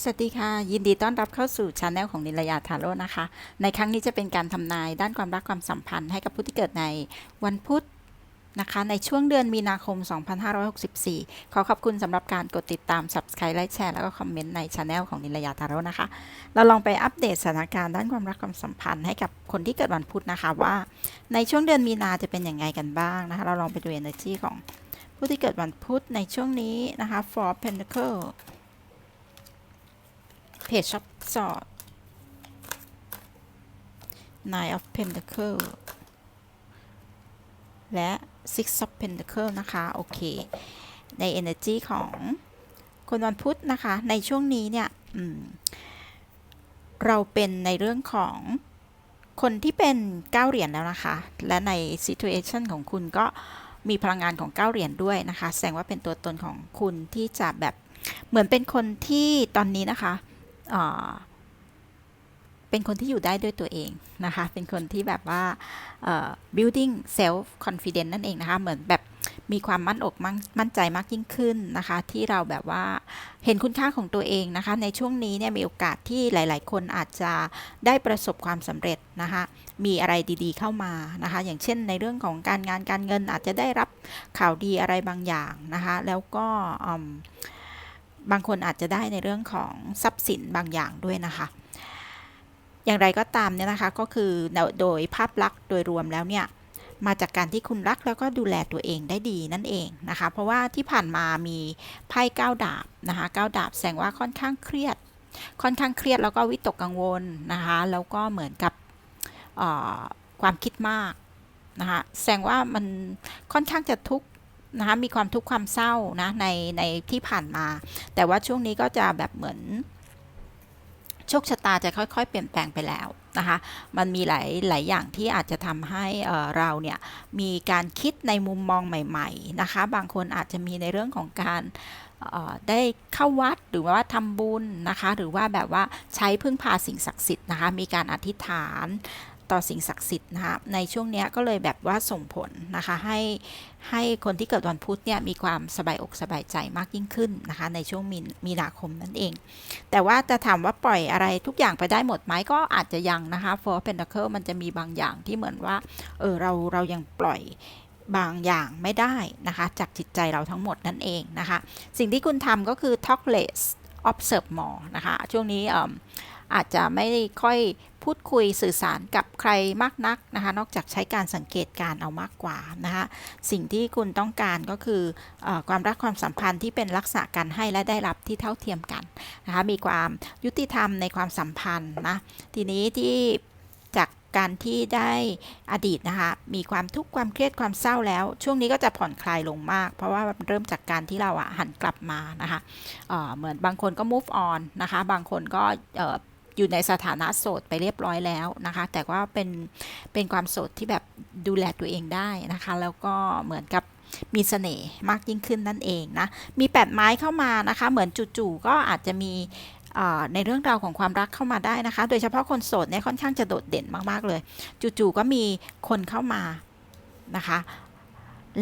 สวัสดีค่ะ ยินดีต้อนรับเข้าสู่ช anel ของนิลยาทาโร่นะคะ ในครั้งนี้จะเป็นการทำนายด้านความรักความสัมพันธ์ให้กับผู้ที่เกิดในวันพุธนะคะ ในช่วงเดือนมีนาคม 2564 ขอขอบคุณสำหรับการกดติดตาม subscribe ไลค์แชร์แล้วก็คอมเมนต์ในช anel ของนิลยาทาโร่นะคะ เราลองไปอัปเดตสถานการณ์ด้านความรักความสัมพันธ์ให้กับคนที่เกิดวันพุธนะคะว่า ในช่วงเดือนมีนาจะเป็นอยังไงกันบ้างนะคะเราลองไปดู energy ของผู้ที่เกิดวันพุธในช่วงนี้นะคะ for pendulum four of pentacle Page of Swords Nine of Pentacle และ Six of Pentacle นะคะ โอเค ใน energy ของคนวันพุธนะคะ ในช่วงนี้เนี่ยเราเป็นในเรื่องของคนที่เป็นเก้าเหรียญแล้วนะคะ และใน situation ของคุณก็มีพลังงานของเก้าเหรียญด้วยนะคะ แสดงว่าเป็นตัวตนของคุณที่จะแบบเหมือนเป็นคนที่ตอนนี้นะคะ เป็นคนที่อยู่ได้ด้วยตัวเองนะคะ เป็นคนที่แบบว่า building self confidence นั่นเองนะคะ เหมือนแบบมีความมั่นอกมั่นมั่นใจมากยิ่งขึ้นนะคะ ที่เราแบบว่าเห็นคุณค่าของตัวเองนะคะ ในช่วงนี้เนี่ยมีโอกาสที่หลาย ๆ คนอาจจะได้ประสบความสำเร็จนะคะ มีอะไรดีๆเข้ามานะคะ อย่างเช่นในเรื่องของการงานการเงินอาจจะได้รับข่าวดีอะไรบางอย่างนะคะ แล้วก็ บางคนอาจจะได้ในเรื่องของทรัพย์สินบางอย่างด้วยนะคะ อย่างไรก็ตามเนี่ยนะคะก็คือโดยภาพลักษณ์โดยรวมแล้วเนี่ยมาจากการที่คุณรักแล้วก็ดูแลตัวเองได้ดีนั่นเองนะคะ เพราะว่าที่ผ่านมามีไพ่ก้าดาบนะคะก้าดาบแสดงว่าค่อนข้างเครียด ค่อนข้างเครียดแล้วก็วิตกกังวลนะคะแล้วก็เหมือนกับความคิดมากนะคะแสดงว่ามันค่อนข้างจะทุกข์ นะคะมีความทุกข์ความเศร้านะในในที่ผ่านมา แต่ว่าช่วงนี้ก็จะแบบเหมือนโชคชะตาจะค่อย ๆ เปลี่ยนแปลงไปแล้วนะคะ มันมีหลายหลายอย่างที่อาจจะทำให้เราเนี่ยมีการคิดในมุมมองใหม่ ๆนะคะ บางคนอาจจะมีในเรื่องของการได้เข้าวัดหรือว่าทำบุญนะคะ หรือว่าแบบว่าใช้พึ่งพาสิ่งศักดิ์สิทธิ์นะคะ มีการอธิษฐาน ต่อสิ่งศักดิ์สิทธิ์นะคะในช่วงนี้ก็เลยแบบว่าส่งผลนะคะให้ให้คนที่เกิดวันพุธเนี่ยมีความสบายอกสบายใจมากยิ่งขึ้นนะคะในช่วงมีมีนาคมนั่นเอง แต่ว่าจะถามว่าปล่อยอะไรทุกอย่างไปได้หมดไหมก็อาจจะยังนะคะ for pentacle มันจะมีบางอย่างที่เหมือนว่าเออเราเรายังปล่อยบางอย่างไม่ได้นะคะจากจิตใจเราทั้งหมดนั่นเองนะคะ สิ่งที่คุณทำก็คือ talk less observe more นะคะ ช่วงนี้ อาจจะไม่ค่อยพูดคุยสื่อสารกับใครมากนักนะคะ นอกจากใช้การสังเกตการเอามากกว่านะคะสิ่งที่คุณต้องการก็คืออความรักความสัมพันธ์ที่เป็นลักษณะการให้และได้รับที่เท่าเทียมกันนะคะมีความยุติธรรมในความสัมพันธ์นะทีนี้ที่จากการที่ได้อดีตนะคะมีความทุกข์ความเครียดความเศร้าแล้ว ช่วงนี้ก็จะผ่อนคลายลงมาก เพราะว่าเริ่มจากการที่เราอะหันกลับมานะคะเเหมือนบางคนก็ move on นะคะ บางคนก็ อยู่ในสถานะโสดไปเรียบร้อยแล้วนะคะ แต่ว่าเป็นเป็นความโสดที่แบบดูแลตัวเองได้นะคะ แล้วก็เหมือนกับมีเสน่ห์มากยิ่งขึ้นนั่นเองนะ มีแปดไม้เข้ามานะคะ เหมือนจู่ๆก็อาจจะมีในเรื่องราวของความรักเข้ามาได้นะคะ โดยเฉพาะคนโสดเนี่ยค่อนข้างจะโดดเด่นมากๆเลย จู่ๆก็มีคนเข้ามานะคะ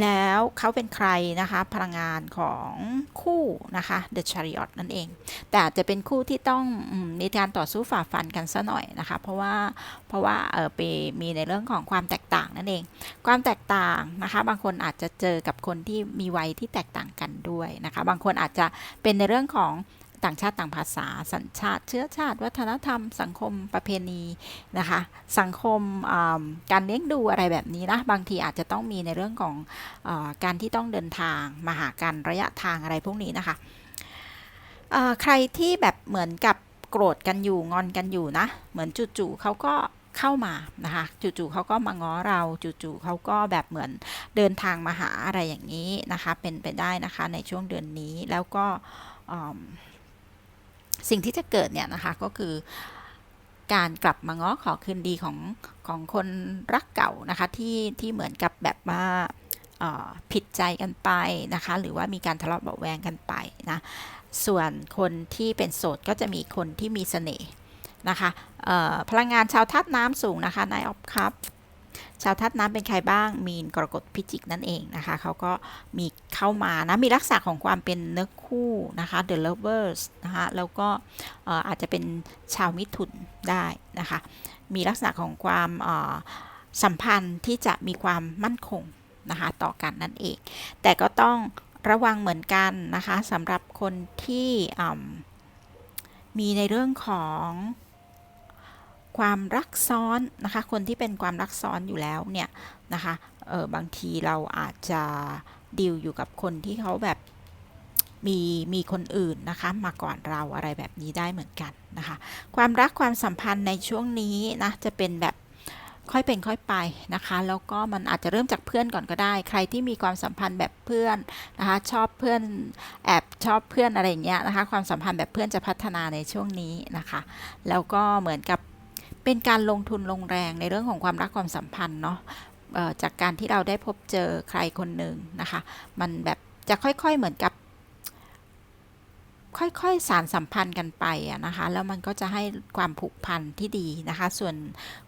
แล้วเขาเป็นใครนะคะพลังงานของคู่นะคะ The Chariot นั่นเอง แต่อาจจะเป็นคู่ที่ต้องมมีการต่อสู้ฝ่าฟันกันซะหน่อยนะคะ เพราะว่าเพราะว่าเออไปมีในเรื่องของความแตกต่างนั่นเอง ความแตกต่างนะคะ บางคนอาจจะเจอกับคนที่มีวัยที่แตกต่างกันด้วยนะคะ บางคนอาจจะเป็นในเรื่องของ ต่างชาติต่างภาษา สัญชาติ เชื้อชาติ วัฒนธรรม สังคมประเพณีนะคะ สังคมการเลี้ยงดูอะไรแบบนี้นะบางทีอาจจะต้องมีในเรื่องของอการที่ต้องเดินทางมาหากันระยะทางอะไรพวกนี้นะคะใครที่แบบเหมือนกับโกรธกันอยู่งอนกันอยู่นะ เหมือนจู่ๆเขาก็เข้ามานะคะจู่ๆเขาก็มาง้อเราจู่ๆเขาก็แบบเหมือนเดินทางมาหาอะไรอย่างนี้นะคะ เป็นไปได้นะคะในช่วงเดือนนี้แล้วก็ สิ่งที่จะเกิดเนี่ยนะคะก็คือการกลับมาง้อขอคืนดีของของคนรักเก่านะคะที่ที่เหมือนกับแบบว่าผิดใจกันไปนะคะหรือว่ามีการทะเลาะเบาะแวงกันไปนะส่วนคนที่เป็นโสดก็จะมีคนที่มีเสน่ห์นะคะพลังงานชาวธาตุน้ำสูงนะคะ Nine of Cup ชาวธาตุน้ำเป็นใครบ้าง มีนกรกฎพิจิกนั่นเองนะคะ เขาก็มีเข้ามานะ มีลักษณะของความเป็นเนื้อคู่นะคะ the lovers นะคะ แล้วก็อาจจะเป็นชาวมิถุนได้นะคะ มีลักษณะของความสัมพันธ์ที่จะมีความมั่นคงนะคะต่อกันนั่นเอง แต่ก็ต้องระวังเหมือนกันนะคะสำหรับคนที่มีในเรื่องของ ความรักซ้อนนะคะ คนที่เป็นความรักซ้อนอยู่แล้วเนี่ยนะคะเออบางทีเราอาจจะดีลอยู่กับคนที่เขาแบบมีมีคนอื่นนะคะมาก่อนเราอะไรแบบนี้ได้เหมือนกันนะคะ ความรักความสัมพันธ์ในช่วงนี้นะจะเป็นแบบค่อยเป็นค่อยไปนะคะ แล้วก็มันอาจจะเริ่มจากเพื่อนก่อนก็ได้ ใครที่มีความสัมพันธ์แบบเพื่อนนะคะ ชอบเพื่อนแอบชอบเพื่อนอะไรอย่างเงี้ยนะคะ ความสัมพันธ์แบบเพื่อนจะพัฒนาในช่วงนี้นะคะ แล้วก็เหมือนกับ เป็นการลงทุนลงแรงในเรื่องของความรักความสัมพันธ์เนาะจากการที่เราได้พบเจอใครคนหนึ่งนะคะ มันแบบจะค่อยๆเหมือนกับ ค่อยๆสารสัมพันธ์กันไปนะคะ แล้วมันก็จะให้ความผูกพันที่ดีนะคะ ส่วน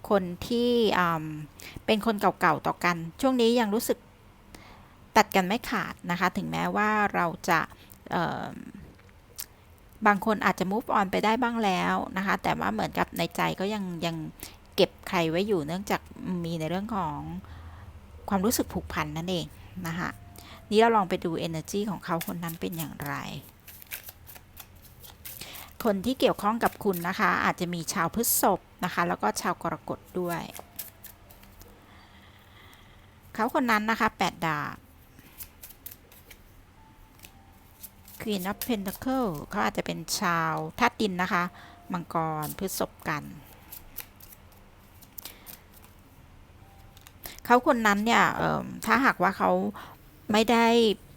คนที่เป็นคนเก่าๆต่อกัน ช่วงนี้ยังรู้สึกตัดกันไม่ขาดนะคะ ถึงแม้ว่าเราจะ บางคนอาจจะ move on ไปได้บ้างแล้วนะคะ แต่ว่าเหมือนกับในใจก็ยังยังเก็บใครไว้อยู่เนื่องจากมีในเรื่องของความรู้สึกผูกพันนั่นเองนะคะนี่เราลองไปดู energy ของเขาคนนั้นเป็นอย่างไร คนที่เกี่ยวข้องกับคุณนะคะ อาจจะมีชาวพฤษภนะคะ แล้วก็ชาวกรกฎด้วย เขาคนนั้นนะคะ8ดาบ Queen of Pentacle เขาอาจจะเป็นชาวธาตุดินนะคะ มังกรพฤษภกัน เขาคนนั้นเนี่ยถ้าหากว่าเขาไม่ได้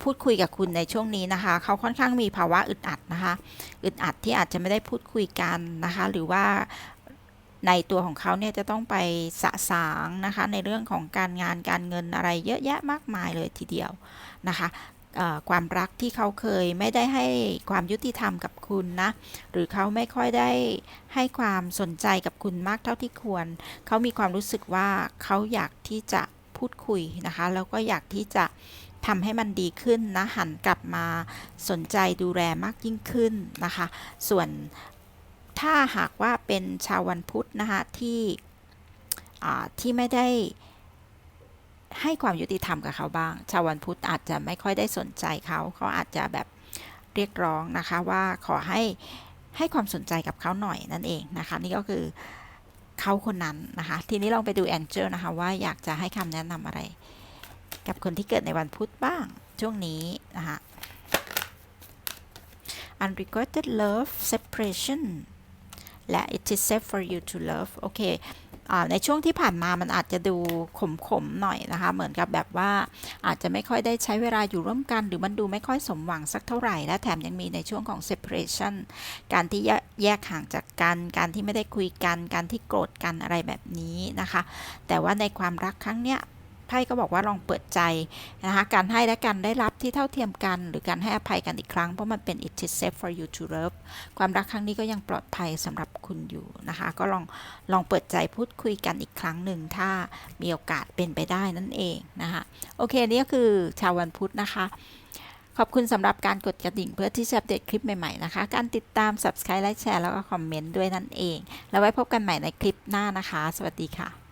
พูดคุยกับคุณในช่วงนี้นะคะ เขาค่อนข้างมีภาวะอึดอัดนะคะ อึดอัดที่อาจจะไม่ได้พูดคุยกันนะคะ หรือว่าในตัวของเขาเนี่ยจะต้องไปสะสางนะคะ ในเรื่องของการงานการเงินอะไรเยอะแยะมากมายเลยทีเดียวนะคะ ความรักที่เขาเคยไม่ได้ให้ความยุติธรรมกับคุณนะ หรือเขาไม่ค่อยได้ให้ความสนใจกับคุณมากเท่าที่ควร เขามีความรู้สึกว่าเขาอยากที่จะพูดคุยนะคะ แล้วก็อยากที่จะทำให้มันดีขึ้นนะหันกลับมาสนใจดูแลมากยิ่งขึ้นนะคะ ส่วนถ้าหากว่าเป็นชาววันพุธนะคะที่ที่ไม่ได้ ให้ความยุติธรรมกับเขาบ้าง ชาววันพุธอาจจะไม่ค่อยได้สนใจเขา เขาอาจจะแบบเรียกร้องนะคะว่าขอให้ให้ความสนใจกับเขาหน่อยนั่นเองนะคะ นี่ก็คือเขาคนนั้นนะคะ ทีนี้ลองไปดูแองเจิลนะคะว่าอยากจะให้คำแนะนำอะไร กับคนที่เกิดในวันพุธบ้าง ช่วงนี้นะคะ unrequited love separation และ it is safe for you to love โอเค ในช่วงที่ผ่านมามันอาจจะดูขมๆหน่อยนะคะ เหมือนกับแบบว่าอาจจะไม่ค่อยได้ใช้เวลาอยู่ร่วมกัน หรือมันดูไม่ค่อยสมหวังสักเท่าไหร่ และแถมยังมีในช่วงของ separation การที่แยกแยกห่างจากกัน การที่ไม่ได้คุยกัน การที่โกรธกันอะไรแบบนี้นะคะ แต่ว่าในความรักครั้งเนี้ย ไพ่ก็บอกว่าลองเปิดใจนะคะการให้และการได้รับที่เท่าเทียมกัน หรือการให้อภัยกันอีกครั้ง เพราะมันเป็น it is safe for you to love ความรักครั้งนี้ก็ยังปลอดภัยสำหรับคุณอยู่นะคะ ก็ลองลองเปิดใจพูดคุยกันอีกครั้งหนึ่งถ้ามีโอกาสเป็นไปได้นั่นเองนะคะโอเคนี่ก็คือชาววันพุธนะคะขอบคุณสำหรับการกดกระดิ่งเพื่อที่จะอัปเดตคลิปใหม่ ๆ นะคะ การติดตาม subscribe และแชร์แล้วก็คอมเมนต์ด้วยนั่นเอง แล้วไว้พบกันใหม่ในคลิปหน้านะคะ สวัสดีค่ะ